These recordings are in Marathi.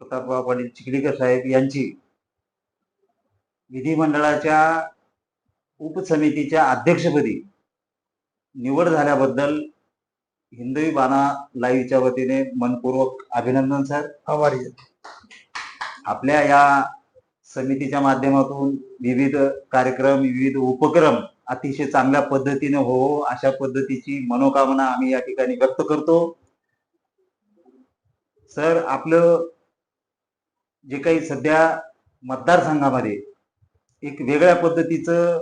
प्रतापराव पाटील चिखलीकर साहेब यांची विधिमंडळाच्या उपसमितीच्या अध्यक्षपदी निवड झाल्याबद्दल हिंदवी बाणा लाईव्हच्या वतीने मनपूर्वक अभिनंदन सर. आभारी आपल्या या समितीच्या माध्यमातून विविध कार्यक्रम विविध उपक्रम अतिशय चांगल्या पद्धतीने हो अशा पद्धतीची मनोकामना आम्ही या ठिकाणी व्यक्त करतो. सर आपलं जे काही सध्या मतदारसंघामध्ये एक वेगळ्या पद्धतीचं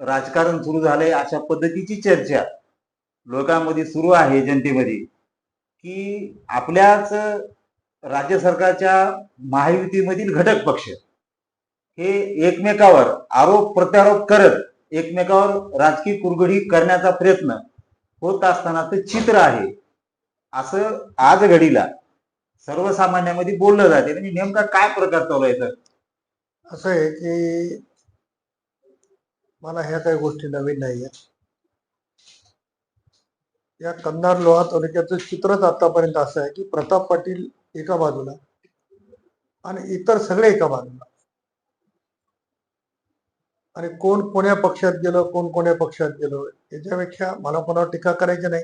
राजकारण सुरू झालंय अशा पद्धतीची चर्चा लोकांमध्ये सुरू आहे जनतेमध्ये की आपल्याच राज्य सरकारच्या महायुतीमधील घटक पक्ष हे एकमेकावर आरोप प्रत्यारोप करत एकमेकावर राजकीय कुरघडी करण्याचा प्रयत्न होत असतानाचं चित्र आहे. असं आज घडीला सर्वसामान्यामध्ये बोललं जाते. म्हणजे नेमका काय प्रकार चालू आहे सर असं आहे की मला ह्या काही गोष्टी नवीन नाही आहेत या कन्नार लोहा तालुक्याचं चित्रच आतापर्यंत असं आहे की प्रताप पाटील एका बाजूला आणि इतर सगळे एका बाजूला. आणि कोण कोण्या पक्षात गेलं कोण कोण्या पक्षात गेलं याच्यापेक्षा मला कोणावर टीका करायची नाही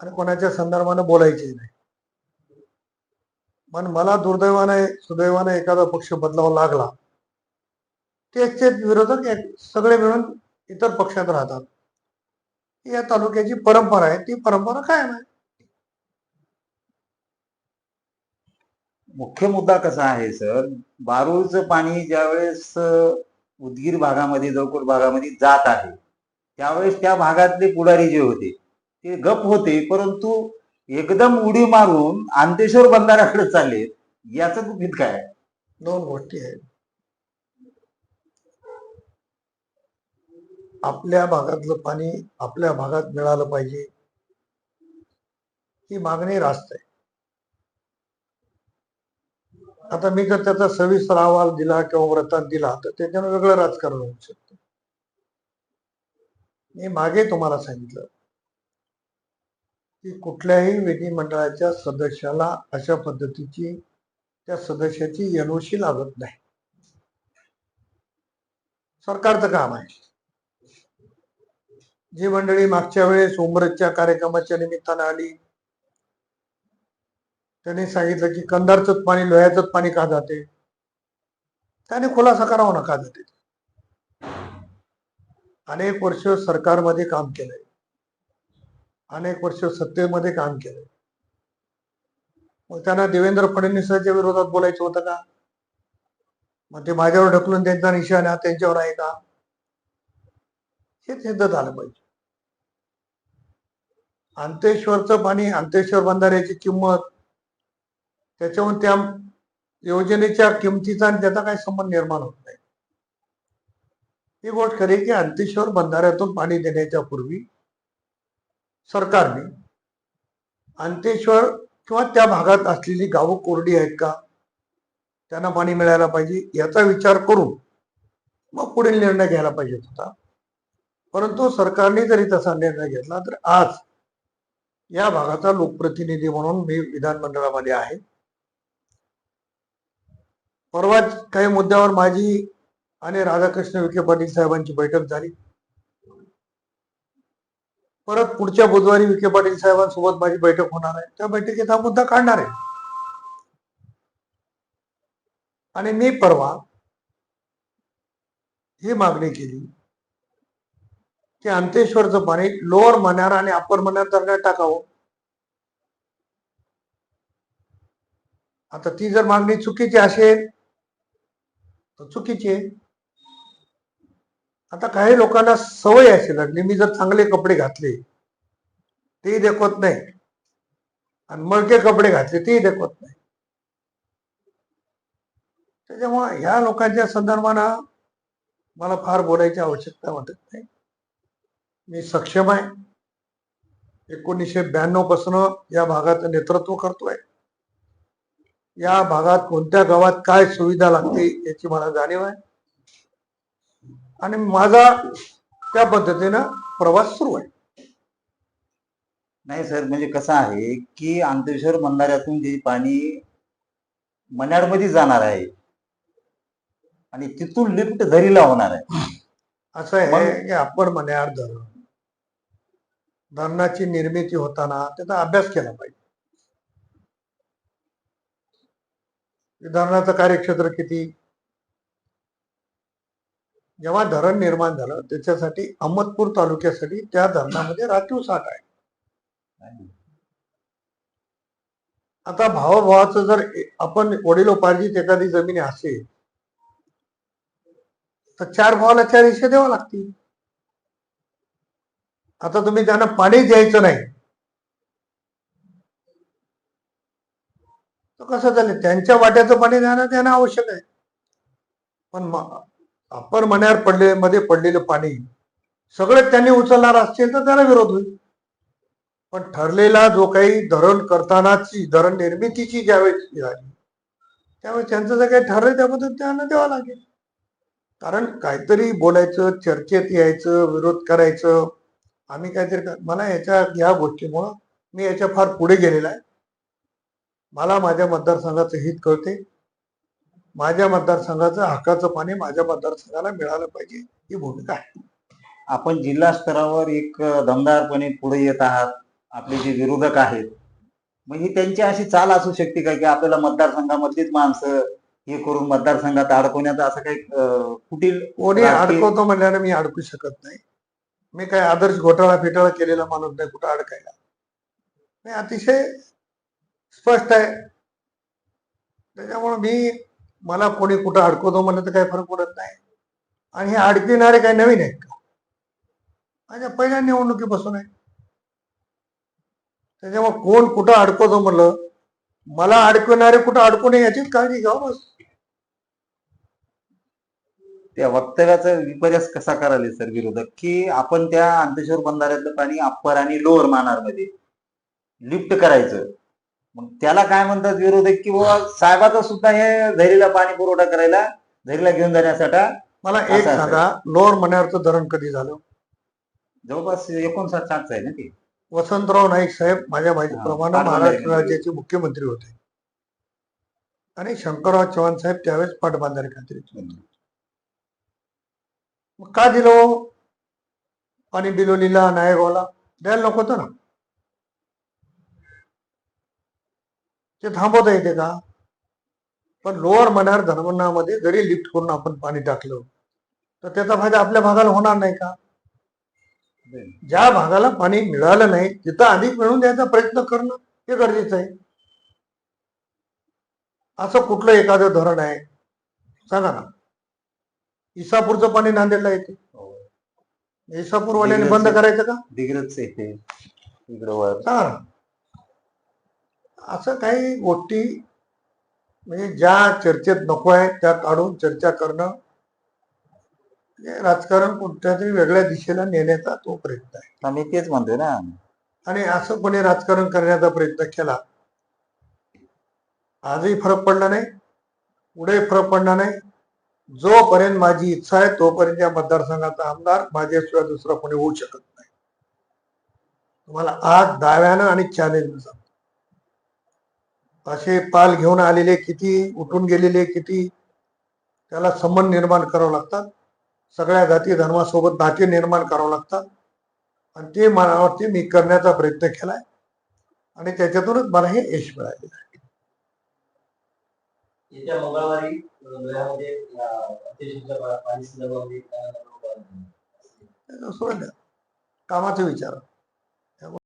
आणि कोणाच्या संदर्भानं बोलायची नाही. पण मला दुर्दैवाने सुदैवाने एखादा पक्ष बदलावा लागला ते विरोधक सगळे मिळून इतर पक्षात राहतात. या तालुक्याची परंपरा आहे ती परंपरा कायम आहे. मुख्य मुद्दा कसा आहे सर? बारूळचं पाणी ज्यावेळेस उदगीर भागामध्ये जवकूर भागामध्ये जात आहे त्यावेळेस त्या भागातले पुढारी जे होते ते गप होते परंतु एकदम उडी मारून अंतेश्वर बंधाऱ्याकडे चालले. याचं गुपित काय? दोन गोष्टी आहेत. आपल्या भागातलं पाणी आपल्या भागात मिळालं पाहिजे. ही मागणी रास्त आहे. आता मी जर त्याचा सविस्तर अहवाल दिला किंवा व्रतात दिला तर त्याच्यानं वेगळं राजकारण होऊ शकतं. मी मागे तुम्हाला सांगितलं. की कुठल्याही विधिमंडळाच्या सदस्याला अशा पद्धतीची त्या सदस्याची एनओसी लागत नाही. सरकारचं काम आहे. जी मंडळी मागच्या वेळेस उमरतच्या कार्यक्रमाच्या निमित्तानं आली त्यांनी सांगितलं की कंधारचंच पाणी लोह्याचंच पाणी का जाते? त्याने खुलासा करावा ना का जाते. अनेक वर्ष सरकारमध्ये काम केलंय. अनेक वर्ष सत्तेमध्ये काम केलं. मग त्यांना देवेंद्र फडणवीसांच्या विरोधात बोलायचं होतं का? मग ते माझ्यावर ढकलून त्यांचा निशाणा त्यांच्यावर आहे का? हे सिद्ध झालं पाहिजे. अंतेश्वरचं पाणी अंतेश्वर बंधाऱ्याची किंमत त्याच्याहून त्या योजनेच्या किमतीचा आणि त्याचा काही संबंध निर्माण होत नाही. ही गोष्ट खरी की अंतेश्वर बंधाऱ्यातून पाणी देण्याच्या पूर्वी सरकारने अंतेश्वर किंवा त्या भागात असलेली गावं कोरडी आहेत का? त्यांना पाणी मिळायला पाहिजे याचा विचार करून मग पुढील निर्णय घ्यायला पाहिजे होता. परंतु सरकारने जरी तसा निर्णय घेतला तर आज या भागाचा लोकप्रतिनिधी म्हणून मी विधानमंडळामध्ये आहे. परवा काही मुद्द्यावर माझी आणि राधाकृष्ण विखे पाटील साहेबांची बैठक झाली. परत पुढच्या बुधवारी विखे पाटील साहेबांसोबत माझी बैठक होणार आहे. त्या बैठकीत हा मुद्दा काढणार आहे. आणि मी परवा ही मागणी केली की अंतेश्वरचं पाणी लोअर मन्यार आणि अप्पर मन्यार दरम्यान टाकावं. आता ती जर मागणी चुकीची असेल तर चुकीची आहे. आता काही लोकांना सवय अशी लागली मी जर चांगले कपडे घातले तेही देखवत नाही. आणि मळके कपडे घातले तेही देखवत नाही. त्याच्यामुळे ह्या लोकांच्या संदर्भानं मला फार बोलायची आवश्यकता वाटत नाही. मी सक्षम आहे. एकोणीसशे ब्याण्णवपासून या भागाचं नेतृत्व करतोय. या भागात कोणत्या गावात काय सुविधा लागते याची मला जाणीव आहे. आणि माझा त्या पद्धतीनं प्रवास सुरू आहे. नाही सर म्हणजे कसं आहे की अंतेश्वर बंधाऱ्यातून जे पाणी मन्याडमध्ये जाणार आहे आणि तिथून लिफ्ट झरीला होणार आहे. असं आहे की आपण मन्याड धरण धरणाची निर्मिती होताना त्याचा अभ्यास केला पाहिजे. धरणाचं कार्यक्षेत्र किती? जेव्हा धरण निर्माण झालं त्याच्यासाठी अहमदपूर तालुक्यासाठी त्या धरणामध्ये राखीव साठ आहे. आता भावाभावाचं जर आपण वडिलोपार्जित एखादी जमीन असेल तर चार भावाला चार हिस्से द्यावा लागतील. आता तुम्ही त्यांना पाणी द्यायचं नाही. तर कसं झालं त्यांच्या वाट्याचं पाणी देणं देणं आवश्यक आहे. पण अप्पर मण्यावर पडले मध्ये पडलेलं पाणी सगळं त्यांनी उचलणार असतील तर त्याला विरोध होईल. पण ठरलेला जो काही धरण करतानाची धरण निर्मितीची ज्यावेळेस झाली त्यावेळेस त्यांचं जे काही ठरलं त्याबद्दल त्यांना द्यावं लागेल. कारण काहीतरी बोलायचं चर्चेत यायचं विरोध करायचं आम्ही काहीतरी कर- मला याच्या या गोष्टीमुळं मी याच्या फार पुढे गेलेला आहे. मला माझ्या मतदारसंघाचं हित कळते माझ्या मतदारसंघाचं हक्काचं पाणी माझ्या मतदारसंघाला मिळालं पाहिजे ही भूमिका आहे. आपण जिल्हा स्तरावर एक दमदारपणे पुढे येत आहात. आपले जे विरोधक आहेत मग ही त्यांची अशी चाल असू शकते का की आपल्याला मतदारसंघामधलीच माणसं हे करून मतदारसंघात अडकवण्याचा असं काही अं, कुटील कोणी अडकवतो म्हणल्यानं मी अडकू शकत नाही. मी काय आदर्श घोटाळा फिटाळा केलेला माणूस नाही कुठं अडकायला. मी अतिशय स्पष्ट आहे. त्याच्यामुळे मी मला कोणी कुठं अडकवतो म्हणलं तर काही फरक पडत नाही. आणि हे अडकविणारे काही नवीन आहेत का? माझ्या पहिल्या निवडणुकीपासून आहे. त्याच्यामुळे कोण कुठं अडकवतो म्हणलं मला अडकविणारे कुठं अडकू नये याचीच काळजी घ्या बस. त्या वक्तव्याचा विपर्यास कसा करायला सर विरोधक? की आपण त्या अंतेश्वर बंधाऱ्यातलं पाणी अप्पर आणि लोअर मानारमध्ये लिफ्ट करायचं मग त्याला काय म्हणतात विरोधक की बाबा साहेबाचा सुद्धा हे झरीला पाणी पुरवठा करायला झरीला घेऊन जाण्यासाठी मला एक असं असेल. सांगा लोअर मण्यावरचं धरण कधी झालं? जवळपास एकोणसाठ साठचं आहे ना ते. वसंतराव नाईक साहेब माझ्या माहितीप्रमाणे हा, महाराष्ट्र पाटबंधारे राज्याचे मुख्यमंत्री होते. आणि शंकरराव चव्हाण साहेब त्यावेळेस पाटबंधारे खात्रीचे होते. मग का दिलो पाणी बिलोलीला नायगावला द्यायला नको होतं ना? ते थांबवता येते का? पण लोअर मनार धर्मनामध्ये जरी लिफ्ट करून आपण पाणी टाकलं तर त्याचा फायदा आपल्या भागाला होणार नाही का? ज्या भागाला पाणी मिळालं नाही तिथं अधिक मिळवून द्यायचा प्रयत्न करणं हे गरजेचं आहे. असं कुठलं एखादं धरण आहे? सांगा ना. इसापूरचं पाणी नांदेडला येते. इसापूरवाल्याने बंद करायचं का? दिग्रजचं येते. सांगा ना. असं काही गोष्टी म्हणजे ज्या चर्चेत नको आहे त्या काढून चर्चा करणं राजकारण कोणत्या तरी वेगळ्या दिशेला नेण्याचा तो प्रयत्न आहे. आम्ही तेच म्हणतोय ना. आणि असं कोणी राजकारण करण्याचा प्रयत्न केला आजही फरक पडला नाही पुढे फरक पडणार नाही. जोपर्यंत माझी इच्छा आहे तोपर्यंत या मतदारसंघाचा आमदार माझ्याशिवाय दुसरा कोणी होऊ शकत नाही. तुम्हाला आज दाव्यानं आणि चॅलेंज सांगतो. असे पाल घेऊन आलेले किती उठून गेलेले किती त्याला संबंध निर्माण करावं लागतात. सगळ्या जाती धर्मासोबत नाते निर्माण करावं लागतात. आणि ते मनावरती मी करण्याचा प्रयत्न केलाय. आणि त्याच्यातूनच मला हे यश मिळालेलं आहे. येत्या मंगळवारी. कामाचा विचार.